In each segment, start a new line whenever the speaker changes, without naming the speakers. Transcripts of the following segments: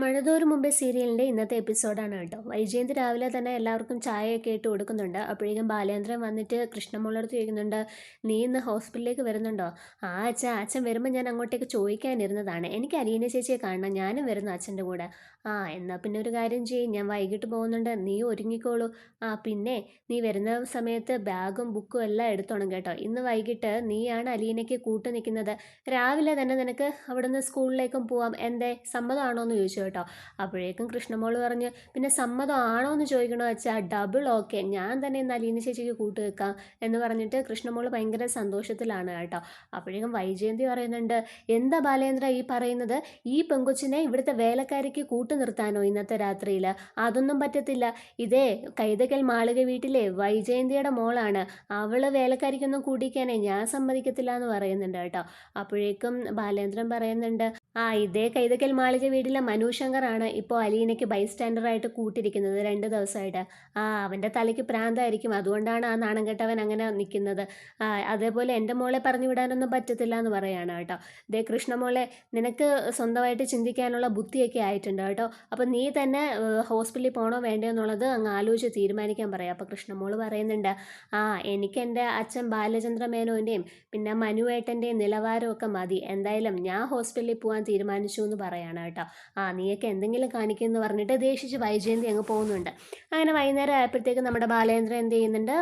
മഴതോറും മുമ്പേ സീരിയലിന്റെ ഇന്നത്തെ എപ്പിസോഡാണ് കേട്ടോ. വൈജയന്തി രാവിലെ തന്നെ എല്ലാവർക്കും ചായയൊക്കെ ഇട്ട് കൊടുക്കുന്നുണ്ട്. അപ്പോഴേക്കും ബാലേന്ദ്രൻ വന്നിട്ട് കൃഷ്ണമോളടുത്ത് ചോദിക്കുന്നുണ്ട് നീ ഇന്ന് ഹോസ്പിറ്റലിലേക്ക് വരുന്നുണ്ടോ? ആ അച്ഛൻ അച്ഛൻ വരുമ്പോൾ ഞാൻ അങ്ങോട്ടേക്ക് ചോദിക്കാനിരുന്നതാണ്. എനിക്ക് അലീന ചേച്ചിയെ കാണണം. ഞാനും വരുന്നു അച്ഛന്റെ കൂടെ. ആ എന്നാൽ പിന്നെ ഒരു കാര്യം ചെയ്യും. ഞാൻ വൈകിട്ട് പോകുന്നുണ്ട്. നീ ഒരുങ്ങിക്കോളൂ. ആ പിന്നെ? നീ വരുന്ന സമയത്ത് ബാഗും ബുക്കും എല്ലാം എടുത്തോണം കേട്ടോ. ഇന്ന് വൈകിട്ട് നീയാണ് അലീനയ്ക്ക് കൂട്ടു നിൽക്കുന്നത്. രാവിലെ തന്നെ നിനക്ക് അവിടുന്ന് സ്കൂളിലേക്കും പോവാം. എന്തേ? സമ്മതമാണോ എന്ന് ചോദിച്ചു കേട്ടോ. അപ്പോഴേക്കും കൃഷ്ണമോൾ പറഞ്ഞ് പിന്നെ സമ്മതമാണോ എന്ന് ചോദിക്കണോ വെച്ചാൽ ഡബിൾ ഓക്കെ ഞാൻ തന്നെ ഇന്ന് അലീന ചേച്ചിക്ക് കൂട്ട് വെക്കാം. എന്ന് പറഞ്ഞിട്ട് കൃഷ്ണമോൾ ഭയങ്കര സന്തോഷത്തിലാണ് കേട്ടോ. അപ്പോഴേക്കും വൈജയന്തി പറയുന്നുണ്ട് എന്താ ബാലേന്ദ്ര ഈ പറയുന്നത്? ഈ പെങ്കൊച്ചിനെ ഇവിടുത്തെ വേലക്കാരിക്ക് കൂട്ടു നിർത്താനോ ഇന്നത്തെ രാത്രിയിൽ അതൊന്നും പറ്റത്തില്ല. ഇതേ കൈതക്കൽ മാളിക വീട്ടിലെ വൈജയന്തിയുടെ മോളാണ്. അവൾ വേലക്കാരിക്കൊന്നും കൂടിക്കാനേ ഞാൻ സമ്മതിക്കത്തില്ല എന്ന് പറയുന്നുണ്ട് കേട്ടോ. അപ്പോഴേക്കും ബാലേന്ദ്രൻ പറയുന്നുണ്ട് ആ ഇതേ കൈതക്കൽ മാളിക വീട്ടിലെ മനു ശങ്കറാണ് ഇപ്പോൾ അലീനയ്ക്ക് ബൈസ്റ്റാൻഡറായിട്ട് കൂട്ടിരിക്കുന്നത് രണ്ട് ദിവസമായിട്ട്. ആ അവന്റെ തലയ്ക്ക് പ്രാന്തായിരിക്കും. അതുകൊണ്ടാണ് ആ നാണം കെട്ടവൻ അങ്ങനെ നിൽക്കുന്നത്. ആ അതേപോലെ എന്റെ മോളെ പറഞ്ഞു വിടാനൊന്നും പറ്റത്തില്ല എന്ന് പറയാണ് കേട്ടോ. ദേ കൃഷ്ണമോളെ നിനക്ക് സ്വന്തമായിട്ട് ചിന്തിക്കാനുള്ള ബുദ്ധിയൊക്കെ ആയിട്ടുണ്ട് കേട്ടോ. അപ്പോൾ നീ തന്നെ ഹോസ്പിറ്റലിൽ പോകണോ വേണ്ടോ എന്നുള്ളത് അങ്ങ് ആലോചിച്ച് തീരുമാനിക്കാൻ പറയാം. അപ്പോൾ കൃഷ്ണമോൾ പറയുന്നുണ്ട് ആ എനിക്ക് എന്റെ അച്ഛൻ ബാലചന്ദ്ര മേനോന്റെയും പിന്നെ മനുവേട്ടന്റെയും നിലവാരമൊക്കെ മതി. എന്തായാലും ഞാൻ ഹോസ്പിറ്റലിൽ പോകാൻ തീരുമാനിച്ചു എന്ന് പറയാണ് കേട്ടോ. ആ നീയൊക്കെ എന്തെങ്കിലും കാണിക്കുമെന്ന് പറഞ്ഞിട്ട് ദേഷിച്ച് വൈജയന്തി അങ്ങ് പോകുന്നുണ്ട്. അങ്ങനെ വൈകുന്നേരം ആയപ്പോഴത്തേക്ക് നമ്മുടെ ബാലേന്ദ്രൻ എന്ത് ചെയ്യുന്നുണ്ട്?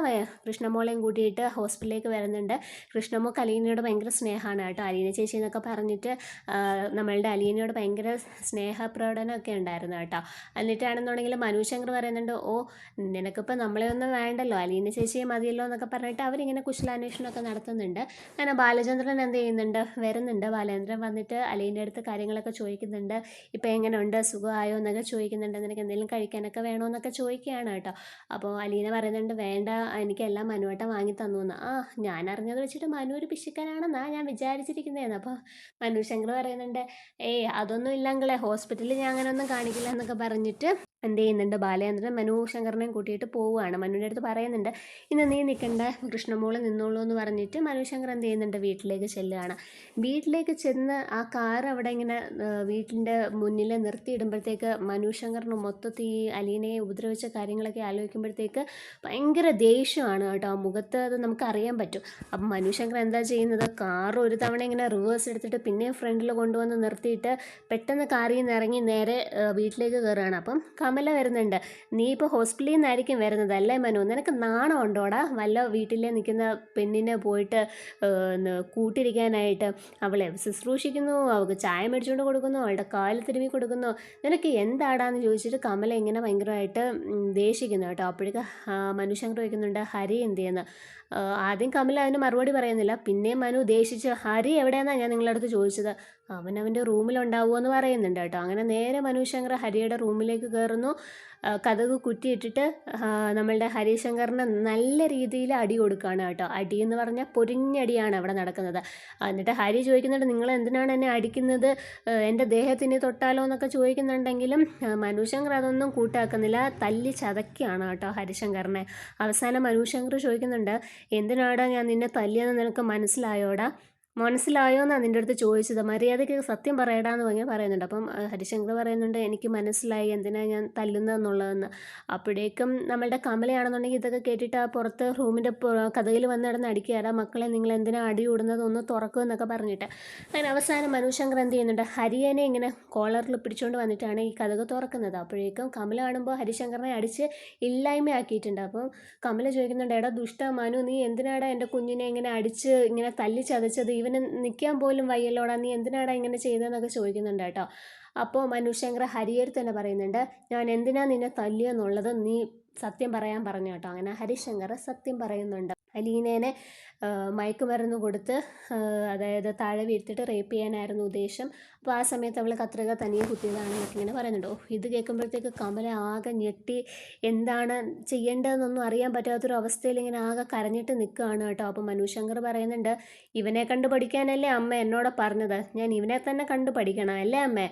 കൃഷ്ണമോളെയും കൂട്ടിയിട്ട് ഹോസ്പിറ്റലിലേക്ക് വരുന്നുണ്ട്. കൃഷ്ണമോ അലീനയോട് ഭയങ്കര സ്നേഹമാണ് കേട്ടോ. അലീന ചേച്ചി എന്നൊക്കെ പറഞ്ഞിട്ട് നമ്മളുടെ അലീനയോട് ഭയങ്കര സ്നേഹപ്രകടനമൊക്കെ ഉണ്ടായിരുന്നു കേട്ടോ. എന്നിട്ടാണെന്നുണ്ടെങ്കിൽ മനു ശങ്കർ പറയുന്നുണ്ട് ഓ നിനക്കിപ്പോൾ നമ്മളെ ഒന്നും വേണ്ടല്ലോ. അലീന ചേച്ചിയെ മതിയല്ലോ എന്നൊക്കെ പറഞ്ഞിട്ട് അവരിങ്ങനെ കുശലാന്വേഷണമൊക്കെ നടത്തുന്നുണ്ട്. അങ്ങനെ ബാലചന്ദ്രൻ എന്ത് ചെയ്യുന്നുണ്ട്? വരുന്നുണ്ട്. ബാലേന്ദ്രൻ വന്നിട്ട് അലീന്റെ അടുത്ത് കാര്യങ്ങളൊക്കെ ചോദിക്കുന്നുണ്ട്. ഇപ്പോൾ എങ്ങനെയുണ്ട്? സുഖമായോ എന്നൊക്കെ ചോദിക്കുന്നുണ്ട്. നിനക്ക് എന്തെങ്കിലും കഴിക്കാനൊക്കെ വേണോ എന്നൊക്കെ ചോദിക്കുകയാണ് കേട്ടോ. അപ്പോൾ അലീന പറയുന്നുണ്ട് വേണ്ട എനിക്കെല്ലാം മനുവട്ടം വാങ്ങി തന്നു എന്ന്. ആ ഞാൻ അറിഞ്ഞത് വെച്ചിട്ട് മനു ഒരു പിശുക്കനാണെന്നാ ഞാൻ വിചാരിച്ചിരിക്കുന്നതെന്ന്. അപ്പോൾ മനു ശങ്കർ പറയുന്നുണ്ട് ഏയ് അതൊന്നും ഇല്ലെങ്കിലേ ഹോസ്പിറ്റലിൽ ഞാൻ അങ്ങനെ ഒന്നും കാണിക്കില്ല എന്നൊക്കെ പറഞ്ഞിട്ട് എന്ത് ചെയ്യുന്നുണ്ട്? ബാലചന്ദ്രൻ മനു ശങ്കറിനെയും കൂട്ടിയിട്ട് പോവുകയാണ്. മനുവിന്റെ അടുത്ത് പറയുന്നുണ്ട് ഇന്ന് നീ നിൽക്കണ്ട കൃഷ്ണമോൾ നിന്നോളൂ എന്ന് പറഞ്ഞിട്ട് മനു ശങ്കർ എന്ത് ചെയ്യുന്നുണ്ട്? വീട്ടിലേക്ക് ചെല്ലുകയാണ്. വീട്ടിലേക്ക് ചെന്ന് ആ കാർ അവിടെ ഇങ്ങനെ വീട്ടിന്റെ മുന്നിൽ നിർത്തിയിടുമ്പോഴത്തേക്ക് മനു ശങ്കറിന് മൊത്തത്തിൽ ഈ അലീനയെ ഉപദ്രവിച്ച കാര്യങ്ങളൊക്കെ ആലോചിക്കുമ്പോഴത്തേക്ക് ഭയങ്കര ദേഷ്യമാണ് കേട്ടോ. ആ മുഖത്ത് അത് നമുക്ക് അറിയാൻ പറ്റും. അപ്പം മനു ശങ്കർ എന്താ ചെയ്യുന്നത്? കാർ ഒരു തവണ ഇങ്ങനെ റിവേഴ്സ് എടുത്തിട്ട് പിന്നെയും ഫ്രണ്ടിൽ കൊണ്ടുവന്ന് നിർത്തിയിട്ട് പെട്ടെന്ന് കാറിൽ നിന്ന് ഇറങ്ങി നേരെ വീട്ടിലേക്ക് കയറുകയാണ്. അപ്പം കമല വരുന്നുണ്ട്. നീ ഇപ്പോൾ ഹോസ്പിറ്റലിൽ നിന്നായിരിക്കും വരുന്നത് അല്ലേ മനു? നിനക്ക് നാണം ഉണ്ടോടാ വല്ല വീട്ടിൽ നിൽക്കുന്ന പെണ്ണിനെ പോയിട്ട് കൂട്ടിരിക്കാനായിട്ട് അവളെ ശുശ്രൂഷിക്കുന്നു അവൾക്ക് ചായ മേടിച്ചുകൊണ്ട് കൊടുക്കുന്നു അവളുടെ കാൽ തിരുമ്മി കൊടുക്കുന്നു. നിനക്ക് എന്താടാന്ന് ചോദിച്ചിട്ട് കമല ഇങ്ങനെ ഭയങ്കരമായിട്ട് ദേഷിക്കുന്നു കേട്ടോ. അപ്പോഴേക്ക് മനുശങ്കർ വയ്ക്കുന്നുണ്ട് ഹരി എന്ത് ചെയ്യുന്നു ആദ്യം കമൽ അതിന് മറുപടി പറയുന്നില്ല. പിന്നെ മനു ദേഷിച്ച് ഹരി എവിടെയെന്നാണ് ഞാൻ നിങ്ങളുടെ അടുത്ത് ചോദിച്ചത്? അവൻ അവന്റെ റൂമിലുണ്ടാവുമോ എന്ന് പറയുന്നുണ്ട് കേട്ടോ. അങ്ങനെ നേരെ മനു ശങ്കർ ഹരിയുടെ റൂമിലേക്ക് കയറുന്നു. കഥക് കുറ്റിയിട്ടിട്ട് നമ്മളുടെ ഹരിശങ്കറിന് നല്ല രീതിയിൽ അടി കൊടുക്കുകയാണ് കേട്ടോ. അടി എന്ന് പറഞ്ഞാൽ പൊരിഞ്ഞടിയാണ് അവിടെ നടക്കുന്നത്. എന്നിട്ട് ഹരി ചോദിക്കുന്നുണ്ട് നിങ്ങൾ എന്തിനാണ് എന്നെ അടിക്കുന്നത്? എന്റെ ദേഹത്തിന് തൊട്ടാലോ എന്നൊക്കെ ചോദിക്കുന്നുണ്ടെങ്കിലും മനുശങ്കർ അതൊന്നും കൂട്ടാക്കുന്നില്ല. തല്ലി ചതക്കുകയാണ് കേട്ടോ ഹരിശങ്കറിനെ. അവസാനം മനുശങ്കർ ചോദിക്കുന്നുണ്ട് എന്തിനാടാ ഞാൻ നിന്നെ തല്ലിയെന്ന് നിനക്ക് മനസ്സിലായോടാ? മനസ്സിലായോ എന്നാണ് അതിന്റെ അടുത്ത് ചോദിച്ചത്. മര്യാദയ്ക്ക് സത്യം പറയടാന്ന് പറഞ്ഞാൽ പറയുന്നുണ്ട്. അപ്പം ഹരിശങ്കർ പറയുന്നുണ്ട് എനിക്ക് മനസ്സിലായി. എന്തിനാണ് ഞാൻ തല്ലുന്നതെന്നുള്ളതെന്ന്. അപ്പോഴേക്കും നമ്മളുടെ കമലയാണെന്നുണ്ടെങ്കിൽ ഇതൊക്കെ കേട്ടിട്ട് ആ പുറത്ത് റൂമിന്റെ കഥയിൽ വന്ന് നടന്ന് അടിക്കുകയാണ്. മക്കളെ നിങ്ങൾ എന്തിനാ അടി കൂടുന്നത്? ഒന്ന് തുറക്കും എന്നൊക്കെ പറഞ്ഞിട്ട്. അങ്ങനെ അവസാനം മനുശങ്കർ എന്ത് ചെയ്യുന്നുണ്ട്? ഹരിയനെ ഇങ്ങനെ കോളറിൽ പിടിച്ചുകൊണ്ട് വന്നിട്ടാണ് ഈ കഥകൾ തുറക്കുന്നത്. അപ്പോഴേക്കും കമല കാണുമ്പോൾ ഹരിശങ്കറിനെ അടിച്ച് ഇല്ലായ്മയാക്കിയിട്ടുണ്ട്. അപ്പം കമല ചോദിക്കുന്നുണ്ട് എടാ ദുഷ്ട മനു നീ എന്തിനാടാ എന്റെ കുഞ്ഞിനെ ഇങ്ങനെ അടിച്ച് ഇങ്ങനെ തല്ലി ചതച്ചത് ഇവൻ ഇവന് നിൽക്കാൻ പോലും വയ്യല്ലോടാ നീ എന്തിനാടാ ഇങ്ങനെ ചെയ്തതെന്നൊക്കെ ചോദിക്കുന്നുണ്ട് കേട്ടോ. അപ്പോൾ മനുശങ്കർ ഹരിയർ തന്നെ പറയുന്നുണ്ട് ഞാൻ എന്തിനാ നിന്നെ തല്ലിയെന്നുള്ളത് നീ സത്യം പറയാൻ പറഞ്ഞു കേട്ടോ. അങ്ങനെ ഹരിശങ്കർ സത്യം പറയുന്നുണ്ട്. അലീനേനെ മയക്കുമരുന്ന് കൊടുത്ത് അതായത് താഴെ വീഴ്ത്തിട്ട് റേപ്പ് ചെയ്യാനായിരുന്നു ഉദ്ദേശം. അപ്പോൾ ആ സമയത്ത് അവൾ കത്രിക തനിയെ കുത്തിയതാണ് എന്നൊക്കെ ഇങ്ങനെ പറയുന്നുണ്ട്. ഇത് കേൾക്കുമ്പോഴത്തേക്ക് കമല ആകെ ഞെട്ടി. എന്താണ് ചെയ്യേണ്ടതെന്നൊന്നും അറിയാൻ പറ്റാത്തൊരു അവസ്ഥയിൽ ഇങ്ങനെ ആകെ കരഞ്ഞിട്ട് നിൽക്കുകയാണ് കേട്ടോ. അപ്പോൾ മനുശങ്കർ പറയുന്നുണ്ട് ഇവനെ കണ്ട് പഠിക്കാനല്ലേ അമ്മ എന്നോട് പറഞ്ഞത്? ഞാൻ ഇവനെ തന്നെ കണ്ട് പഠിക്കണം അല്ലേ അമ്മേ?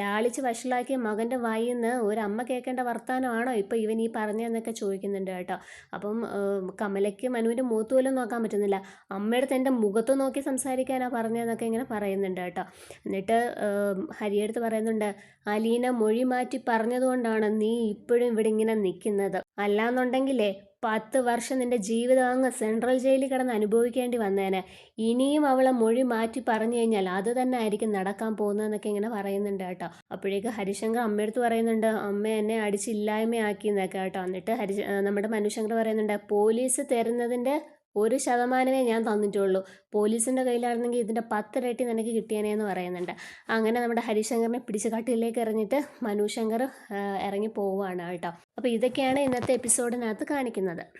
ലാളിച്ച് വഷളാക്കിയ മകന്റെ വായിൽ നിന്ന് ഒരമ്മ കേൾക്കേണ്ട വർത്തമാനമാണോ ഇപ്പോൾ ഇവൻ ഈ പറഞ്ഞതെന്നൊക്കെ ചോദിക്കുന്നുണ്ട് കേട്ടോ. അപ്പം കമലയ്ക്ക് മനുവിന്റെ മൂത്ത് പോലും നോക്കാൻ പറ്റുന്നില്ല. അമ്മയുടെ തന്റെ മുഖത്ത് നോക്കി സംസാരിക്കാനാണ് പറഞ്ഞതെന്നൊക്കെ ഇങ്ങനെ പറയുന്നുണ്ട് കേട്ടോ. എന്നിട്ട് ഹരിയടുത്ത് പറയുന്നുണ്ട് അലീന മൊഴി മാറ്റി പറഞ്ഞതുകൊണ്ടാണ് നീ ഇപ്പോഴും ഇവിടെ ഇങ്ങനെ നിൽക്കുന്നത് അല്ലാന്നുണ്ടെങ്കിലേ പത്ത് വർഷം നിന്റെ ജീവിതം അങ്ങ് സെൻട്രൽ ജയിലിൽ കിടന്ന് അനുഭവിക്കേണ്ടി വന്നേനെ. ഇനിയും അവളെ മൊഴി മാറ്റി പറഞ്ഞു കഴിഞ്ഞാൽ അത് തന്നെ ആയിരിക്കും നടക്കാൻ പോകുന്നതെന്നൊക്കെ ഇങ്ങനെ പറയുന്നുണ്ട് കേട്ടോ. അപ്പോഴേക്ക് ഹരിശങ്കർ അമ്മയടുത്ത് പറയുന്നുണ്ട് അമ്മ എന്നെ അടിച്ചില്ലായ്മയാക്കി എന്നൊക്കെ കേട്ടോ. എന്നിട്ട് ഹരി നമ്മുടെ മനുശങ്കർ പറയുന്നുണ്ട് പോലീസ് തരുന്നതിന്റെ ഒരു ശതമാനമേ ഞാൻ തന്നിട്ടുള്ളൂ. പോലീസിന്റെ കയ്യിലാണെങ്കിൽ ഇതിന്റെ പത്തിരട്ടി നിനക്ക് കിട്ടിയനേ എന്ന് പറയുന്നുണ്ട്. അങ്ങനെ നമ്മുടെ ഹരിശങ്കറിനെ പിടിച്ച് കട്ടിലേക്ക് എറിഞ്ഞിട്ട് മനുശങ്കർ ഇറങ്ങി പോവുകയാണ് കേട്ടോ. അപ്പോൾ ഇതൊക്കെയാണ് ഇന്നത്തെ എപ്പിസോഡിനകത്ത് കാണിക്കുന്നത്.